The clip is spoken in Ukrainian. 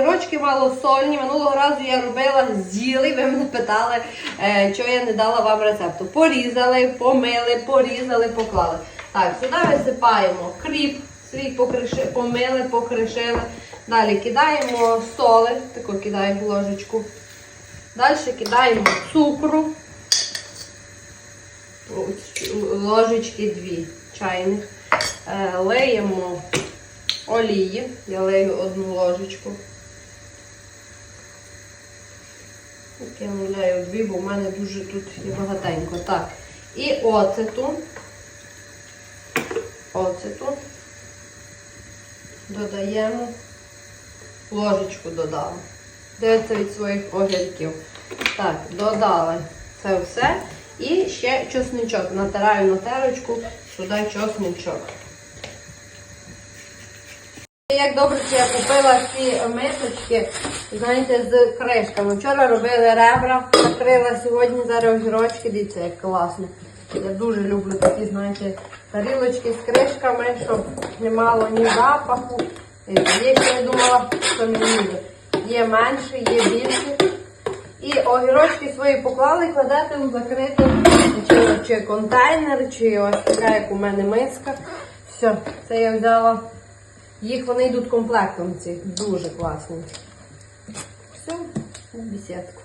огірочки малосольні. Минулого разу я робила з'їли. Ви мене питали, е, чого я не дала вам рецепту. Порізали, помили, порізали, поклали. Так, сюди висипаємо кріп, свій покриши, помили, покришили. Далі кидаємо соли, таку кидаємо ложечку. Далі кидаємо цукру. Ложечки дві чайних. Е, Леємо олії. Я лею одну ложечку. Так, Я наляю дві, бо в мене дуже тут є багатенько. Так. І оцету. Оцету. Додаємо. Ложечку додала. Дивиться від своїх огірків. Так, додали це все. І ще чесничок. Натираю на терочку, сюди чесничок. Як добре, що я купила ці мисочки, знаєте, з кришками. Вчора робили ребра, накрила сьогодні зараз огірочки. Дивіться, як класно. Я дуже люблю такі, знаєте, тарілочки з кришками, щоб не мало ні запаху. Є, я думала, що не буде. Є менше, є більше. І огірочки свої поклали і кладете у закритий чи, чи контейнер, чи ось така, як у мене миска. Все, це я взяла. Їх вони йдуть комплектом цих, Дуже класні. Все, бесідку.